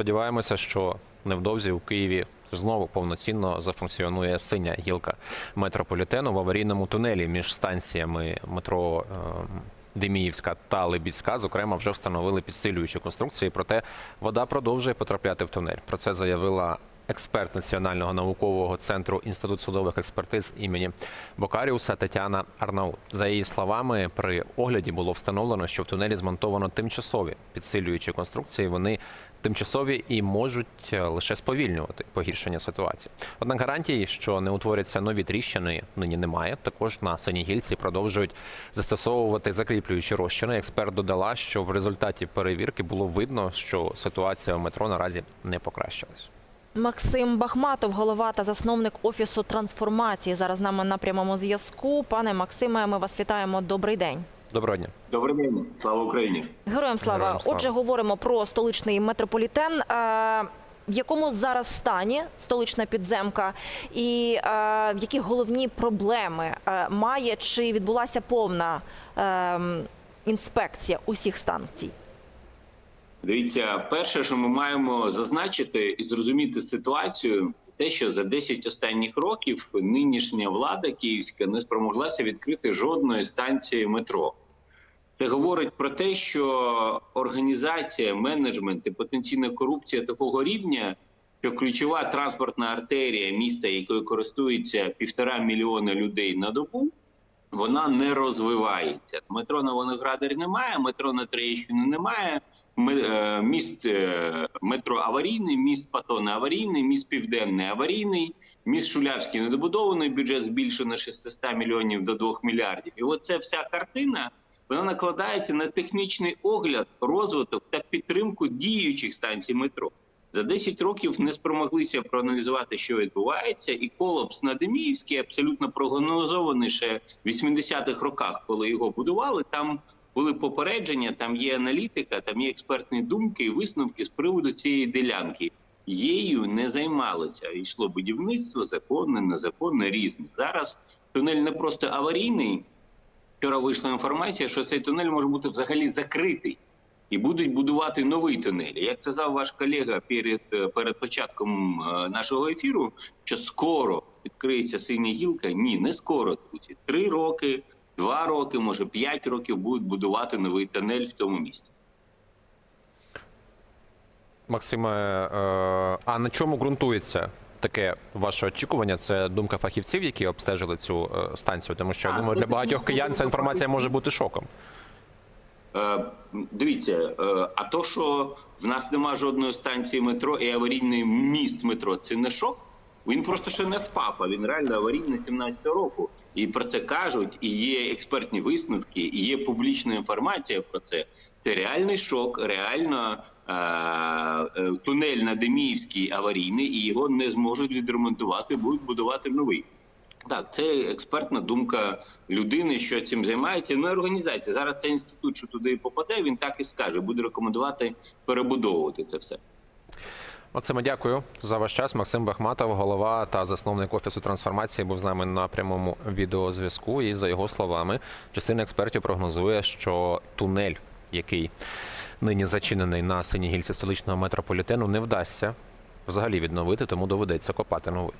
сподіваємося, що невдовзі у Києві знову повноцінно зафункціонує синя гілка метрополітену в аварійному тунелі між станціями метро. е, Деміївська та Либіцька, зокрема, вже встановили підсилюючі конструкції. Проте вода продовжує потрапляти в тунель. Про це заявила експерт Національного наукового центру інститут судових експертиз імені Бокаріуса Тетяна Арнаут. За її словами, при огляді було встановлено, що в тунелі змонтовано тимчасові підсилюючі конструкції. Вони тимчасові і можуть е, лише сповільнювати погіршення ситуації. Однак гарантій, що не утворяться нові тріщини, нині немає. Також на синій гільці продовжують застосовувати закріплюючі розчини. Експерт додала, що в результаті перевірки було видно, що ситуація в метро наразі не покращилась. Максим Бахматов, голова та засновник офісу трансформації. Зараз з нами на прямому зв'язку. Пане Максиме, ми вас вітаємо. Добрий день. Доброго дня. Добрий день, слава Україні. Героям слава. Героям слава. Отже, говоримо про столичний метрополітен. Е, В якому зараз стані столична підземка, і е, які головні проблеми е, має чи відбулася повна е, інспекція усіх станцій? Дивіться, перше, що ми маємо зазначити і зрозуміти ситуацію, те, що за 10 останніх років нинішня влада київська не спромоглася відкрити жодної станції метро. Це говорить про те, що організація, менеджмент і потенційна корупція такого рівня, що ключова транспортна артерія міста, якою користується півтора мільйона людей на добу, вона не розвивається. Метро на Воноградарі немає, метро на Троєщині немає. Е, Міст е, метро аварійний, міст Патони аварійний, міст Південний аварійний, міст Шулявський недобудований, бюджет збільшено з 600 мільйонів до 2 мільярдів. І оця вся картина вона накладається на технічний огляд, розвиток та підтримку діючих станцій метро. За 10 років не спромоглися проаналізувати, що відбувається, і колапс на Деміївській абсолютно прогнозований ще в 80-х роках, коли його будували. Там були попередження, там є аналітика, там є експертні думки і висновки з приводу цієї ділянки. Її не займалися. Йшло будівництво, законне, незаконне, різне. Зараз тунель не просто аварійний. Вчора вийшла інформація, що цей тунель може бути взагалі закритий. І будуть будувати новий тунель. Як сказав ваш колега перед, е, перед початком е, нашого ефіру, що скоро відкриється синя гілка. Ні, не скоро, друзі. Три роки, два роки, може п'ять років будуть будувати новий тунель в тому місці. Максиме, е, а на чому ґрунтується таке ваше очікування? Це думка фахівців, які обстежили цю станцію? Тому що я думаю, для багатьох киян ця інформація може бути шоком. Е, Дивіться, е, а то, що в нас нема жодної станції метро і аварійний міст метро, це не шок. Він просто ще не впав, а він реально аварійний 17-го року. І про це кажуть, і є експертні висновки, і є публічна інформація про це. Це реальний шок, реально е, е, тунель на Деміївській аварійний, і його не зможуть відремонтувати, будуть будувати новий. Так, це експертна думка людини, що цим займається. Не організація. Зараз цей інститут, що туди попаде, він так і скаже, буде рекомендувати перебудовувати це все. Максиме, дякую за ваш час. Максим Бахматов, голова та засновник офісу трансформації, був з нами на прямому відеозв'язку. І за його словами, частина експертів прогнозує, що тунель, який нині зачинений на синій гільці столичного метрополітену, не вдасться взагалі відновити, тому доведеться копати новий.